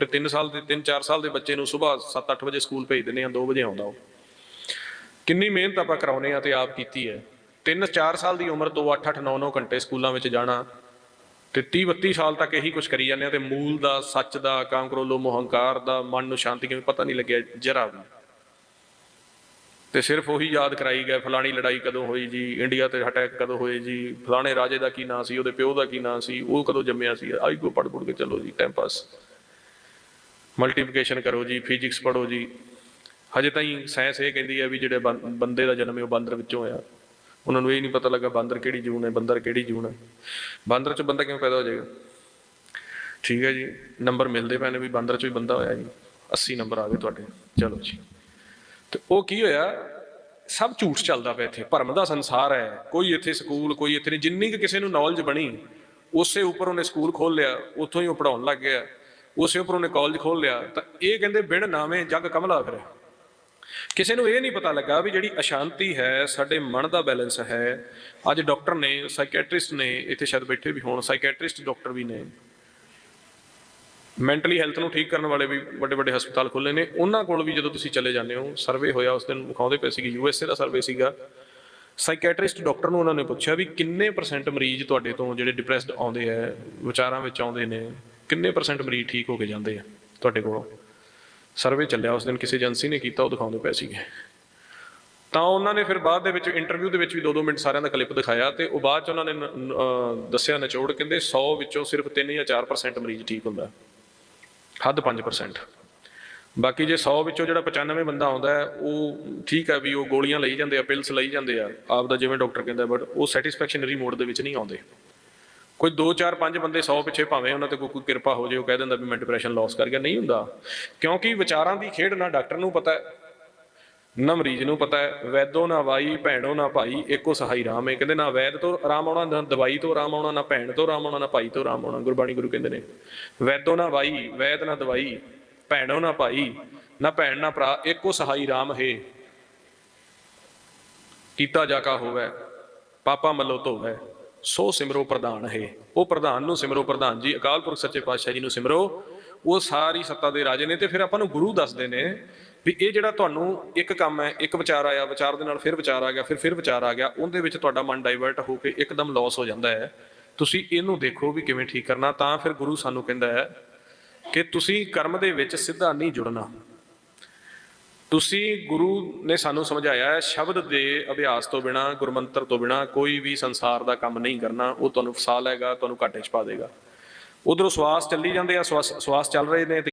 ਤੇ 3 ਸਾਲ ਦੇ 3-4 ਸਾਲ ਦੇ ਬੱਚੇ ਨੂੰ ਸਵੇਰ 7-8 ਵਜੇ ਸਕੂਲ ਭੇਜ ਦਿੰਦੇ ਆ 2 ਵਜੇ ਆਉਂਦਾ ਉਹ। ਕਿੰਨੀ ਮਿਹਨਤ ਆਪਾਂ ਕਰਾਉਨੇ ਆ ਤੇ ਆਪ ਕੀਤੀ ਹੈ। 3-4 ਸਾਲ ਦੀ ਉਮਰ ਤੋਂ 8-8 9-9 ਘੰਟੇ ਸਕੂਲਾਂ ਵਿੱਚ ਜਾਣਾ ਤੇ 30-32 ਸਾਲ ਤੱਕ ਇਹੀ ਕੁਝ ਕਰੀ ਜਾਂਦੇ ਆ ਤੇ ਮੂਲ ਦਾ, ਸੱਚ ਦਾ, ਕਾਂਕਰੋਲੋ, ਮੋਹੰਕਾਰ ਦਾ, ਮਨ ਨੂੰ ਸ਼ਾਂਤੀ ਕਿਵੇਂ ਪਤਾ ਨਹੀਂ ਲੱਗਿਆ, ਜਰਾ ਵੀ। ਤੇ ਸਿਰਫ ਉਹੀ ਯਾਦ ਕਰਾਈ ਗਏ, ਫਲਾਣੀ ਲੜਾਈ ਕਦੋਂ ਹੋਈ ਜੀ, ਇੰਡੀਆ ਤੇ ਅਟੈਕ ਕਦੋਂ ਹੋਏ ਜੀ, ਫਲਾਣੇ ਰਾਜੇ ਦਾ ਕੀ ਨਾਂ ਸੀ, ਉਹਦੇ ਪਿਓ ਦਾ ਕੀ ਨਾਂ ਸੀ, ਉਹ ਕਦੋਂ ਜੰਮਿਆ ਸੀ, ਆਈ ਕੋ ਪੜ ਪੜ ਕੇ ਚੱਲੋ ਜੀ ਟਾਈਮ ਪਾਸ ਮਲਟੀਪਲੀਕੇਸ਼ਨ ਕਰੋ ਜੀ, ਫਿਜ਼ਿਕਸ ਪੜੋ ਜੀ। ਹਜੇ ਤਾਈਂ ਸਾਇੰਸ ਇਹ ਕਹਿੰਦੀ ਹੈ ਵੀ ਜਿਹੜੇ ਬੰ- ਬੰਦੇ ਦਾ ਜਨਮ ਹੈ ਉਹ ਬਾਂਦਰ ਵਿੱਚੋਂ ਹੋਇਆ ਉਹਨਾਂ ਨੂੰ ਇਹ ਨਹੀਂ ਪਤਾ ਲੱਗਾ ਬਾਂਦਰ ਕਿਹੜੀ ਜੂਨ ਹੈ, ਬੰਦਰ ਕਿਹੜੀ ਜੂਨ ਹੈ। ਬਾਂਦਰ ਚ ਬੰਦਾ ਕਿਵੇਂ ਪੈਦਾ ਹੋ ਜਾਏਗਾ? ਠੀਕ ਹੈ ਜੀ। ਨੰਬਰ ਮਿਲਦੇ ਪਏ ਨੇ ਵੀ ਬਾਂਦਰ ਚ ਵੀ ਬੰਦਾ ਹੋਇਆ ਜੀ। 80 ਨੰਬਰ ਆ ਗਏ ਤੁਹਾਡੇ। ਚਲੋ ਜੀ। ਤੇ ਉਹ ਕੀ ਹੋਇਆ? ਸਭ ਝੂਠ ਚੱਲਦਾ ਪਿਆ ਇੱਥੇ। ਭਰਮ ਦਾ ਸੰਸਾਰ ਹੈ। ਕੋਈ ਇੱਥੇ ਸਕੂਲ, ਕੋਈ ਇੱਥੇ ਨਹੀਂ। ਜਿੰਨੀ ਕਿ ਕਿਸੇ ਨੂੰ ਨੌਲੇਜ ਬਣੀ, ਉਸੇ ਉੱਪਰ ਉਹਨੇ ਸਕੂਲ ਖੋਲ ਲਿਆ। ਉੱਥੋਂ ਹੀ ਉਹ ਪੜਾਉਣ ਲੱਗ ਗਿਆ। ਉਸੇ ਉੱਪਰ ਉਹਨੇ ਕਾਲਜ ਖੋਲ ਲਿਆ, ਤਾਂ ਇਹ ਕਹਿੰਦੇ ਬਿਨ ਨਾਵੇਂ ਜੱਗ ਕਮਲਾ ਫਿਰ ਕਿਸੇ ਨੂੰ ਇਹ ਨਹੀਂ ਪਤਾ ਲੱਗਾ ਵੀ ਜਿਹੜੀ ਅਸ਼ਾਂਤੀ ਹੈ, ਸਾਡੇ ਮਨ ਦਾ ਬੈਲੈਂਸ ਹੈ। ਅੱਜ ਡਾਕਟਰ ਨੇ, ਸਾਈਕੈਟ੍ਰਿਸਟ ਨੇ ਇੱਥੇ ਸ਼ਾਇਦ ਬੈਠੇ ਵੀ ਹੋਣ, ਸਾਈਕੈਟ੍ਰਿਸਟ ਡਾਕਟਰ ਵੀ ਨੇ। ਮੈਂਟਲੀ ਹੈਲਥ ਨੂੰ ਠੀਕ ਕਰਨ ਵਾਲੇ ਵੀ ਵੱਡੇ ਵੱਡੇ ਹਸਪਤਾਲ ਖੁੱਲੇ ਨੇ। ਉਹਨਾਂ ਕੋਲ ਵੀ ਜਦੋਂ ਤੁਸੀਂ ਚਲੇ ਜਾਂਦੇ ਹੋ, ਸਰਵੇ ਹੋਇਆ, ਉਸ ਦਿਨ ਵਿਖਾਉਂਦੇ ਪਏ ਸੀਗੇ ਯੂਐਸਏ ਦਾ ਸਰਵੇ ਸੀਗਾ। ਸਾਈਕੈਟ੍ਰਿਸਟ ਡਾਕਟਰ ਨੂੰ ਉਹਨਾਂ ਨੇ ਪੁੱਛਿਆ ਵੀ ਕਿੰਨੇ ਪਰਸੈਂਟ ਮਰੀਜ਼ ਤੁਹਾਡੇ ਤੋਂ ਜਿਹੜੇ ਡਿਪਰੈਸਡ ਆਉਂਦੇ ਆ ਵਿਚਾਰਾਂ ਵਿੱਚ ਆਉਂਦੇ ਨੇ? ਕਿੰਨੇ ਪਰਸੈਂਟ ਮਰੀਜ਼ ਠੀਕ ਹੋ ਕੇ ਜਾਂਦੇ ਆ ਤੁਹਾਡੇ ਕੋਲੋਂ? ਸਰਵੇ ਚੱਲਿਆ, ਉਸ ਦਿਨ ਕਿਸੇ ਏਜੰਸੀ ਨੇ ਕੀਤਾ, ਉਹ ਦਿਖਾਉਂਦੇ ਪਏ ਸੀਗੇ। ਤਾਂ ਉਹਨਾਂ ਨੇ ਫਿਰ ਬਾਅਦ ਦੇ ਵਿੱਚ ਇੰਟਰਵਿਊ ਦੇ ਵਿੱਚ ਵੀ 2-2 ਮਿੰਟ ਸਾਰਿਆਂ ਦਾ ਕਲਿੱਪ ਦਿਖਾਇਆ ਤੇ ਉਹ ਬਾਅਦ ਚ ਉਹਨਾਂ ਨੇ ਦੱਸਿਆ ਨਿਚੋੜ, ਕਹਿੰਦੇ 100 ਵਿੱਚੋਂ ਸਿਰਫ 3 ਜਾਂ 4% ਮਰੀਜ਼ ਠੀਕ ਹੁੰਦਾ। ਹੱਦ 5% ਬਾਕੀ ਜੇ 100 ਵਿੱਚੋਂ ਜਿਹੜਾ 95 ਬੰਦਾ ਆਉਂਦਾ ਹੈ, ਉਹ ਠੀਕ ਹੈ ਵੀ ਉਹ ਗੋਲੀਆਂ ਲਈ ਜਾਂਦੇ ਆ ਪਿਲਸ ਲਈ ਜਾਂਦੇ ਆ, ਆਪ ਦਾ ਜਿਵੇਂ ਡਾਕਟਰ ਕਹਿੰਦਾ ਬਟ ਉਹ ਸੈਟੀਸਫੈਕਸ਼ਨਰੀ ਮੋਡ ਦੇ ਵਿੱਚ ਨਹੀਂ ਆਉਂਦੇ। ਕੋਈ 2 4 5 ਬੰਦੇ 100 ਪਿੱਛੇ ਭਾਵੇਂ ਉਹਨਾਂ ਤੇ ਕੋਈ ਕੋਈ ਕਿਰਪਾ ਹੋ ਜੇ, ਉਹ ਕਹਿ ਦਿੰਦਾ ਵੀ ਮੈਂ ਡਿਪਰੈਸ਼ਨ ਲਾਸ ਕਰ ਗਿਆ। ਨਹੀਂ ਹੁੰਦਾ। ਕਿਉਂਕਿ ਵਿਚਾਰਾਂ ਦੀ ਖੇਡ ਨਾ ਡਾਕਟਰ ਨੂੰ ਪਤਾ ਹੈ, ਨਾ ਮਰੀਜ਼ ਨੂੰ ਪਤਾ ਹੈ, ਵੈਦੋ ਨਾ ਵਾਈ, ਭੈਣੋ ਨਾ ਭਾਈ, ਇੱਕੋ ਸਹਾਈ ਰਾਮ ਹੈ। ਕਹਿੰਦੇ ਨਾ ਵੈਦ ਤੋਂ ਆਰਾਮ ਆਉਣਾ, ਨਾ ਦਵਾਈ ਤੋਂ ਆਰਾਮ ਆਉਣਾ, ਨਾ ਭੈਣ ਤੋਂ ਆਰਾਮ ਆਉਣਾ, ਨਾ ਭਾਈ ਤੋਂ ਆਰਾਮ ਆਉਣਾ, ਗੁਰਬਾਣੀ ਗੁਰੂ ਕਹਿੰਦੇ ਨੇ। ਵੈਦੋ ਨਾ ਵਾਈ, ਵੈਦ ਨਾ ਦਵਾਈ, ਭੈਣੋ ਨਾ ਭਾਈ, ਨਾ ਭੈਣ ਨਾ ਭਰਾ, ਇੱਕੋ ਸਹਾਈ ਰਾਮ ਹੈ। ਕੀਤਾ ਜਾ ਕਾ ਹੋਵੇ, ਪਾਪਾ ਮੱਲੋ ਧੋਵੇ। ਸੋ ਸਿਮਰੋ ਪ੍ਰਧਾਨ ਹੈ। ਉਹ ਪ੍ਰਧਾਨ ਨੂੰ ਸਿਮਰੋ ਪ੍ਰਧਾਨ ਜੀ, ਅਕਾਲ ਪੁਰਖ ਸੱਚੇ ਪਾਤਸ਼ਾਹ ਜੀ ਨੂੰ ਸਿਮਰੋ। ਉਹ ਸਾਰੀ ਸੱਤਾ ਦੇ ਰਾਜੇ ਨੇ ਤੇ ਫਿਰ ਆਪਾਂ ਨੂੰ ਗੁਰੂ ਦੱਸਦੇ ਨੇ ਵੀ ਇਹ ਜਿਹੜਾ ਤੁਹਾਨੂੰ ਇੱਕ ਕੰਮ ਹੈ, ਇੱਕ ਵਿਚਾਰ ਆਇਆ, ਵਿਚਾਰ ਦੇ ਨਾਲ ਫਿਰ ਵਿਚਾਰ ਆ ਗਿਆ, ਫਿਰ ਫਿਰ ਵਿਚਾਰ ਆ ਗਿਆ, ਉਹਦੇ ਵਿੱਚ ਤੁਹਾਡਾ ਮਨ ਡਾਈਵਰਟ ਹੋ ਕੇ ਇੱਕਦਮ ਲਾਸ ਹੋ ਜਾਂਦਾ ਹੈ। ਤੁਸੀਂ ਇਹਨੂੰ ਦੇਖੋ ਵੀ ਕਿਵੇਂ ਠੀਕ ਕਰਨਾ, ਤਾਂ ਫਿਰ ਗੁਰੂ ਸਾਨੂੰ ਕਹਿੰਦਾ ਹੈ ਕਿ ਤੁਸੀਂ ਕਰਮ ਦੇ ਵਿੱਚ ਸਿੱਧਾ ਨਹੀਂ ਜੁੜਨਾ। ਤੁਸੀਂ ਗੁਰੂ ਨੇ ਸਾਨੂੰ ਸਮਝਾਇਆ ਹੈ, ਸ਼ਬਦ ਦੇ ਅਭਿਆਸ ਤੋਂ ਬਿਨਾ, ਗੁਰਮੰਤਰ ਤੋਂ ਬਿਨਾ ਕੋਈ ਵੀ ਸੰਸਾਰ ਦਾ ਕੰਮ ਨਹੀਂ ਕਰਨਾ, ਉਹ ਤੁਹਾਨੂੰ ਫਸਾ ਲਏਗਾ, ਤੁਹਾਨੂੰ ਘਾਟੇ 'ਚ ਪਾ ਦੇਗਾ। ਉਧਰੋਂ ਸਵਾਸ ਚੱਲੀ ਜਾਂਦੇ ਆ, ਸਵਾਸ ਸਵਾਸ ਚੱਲ ਰਹੇ ਨੇ ਤੇ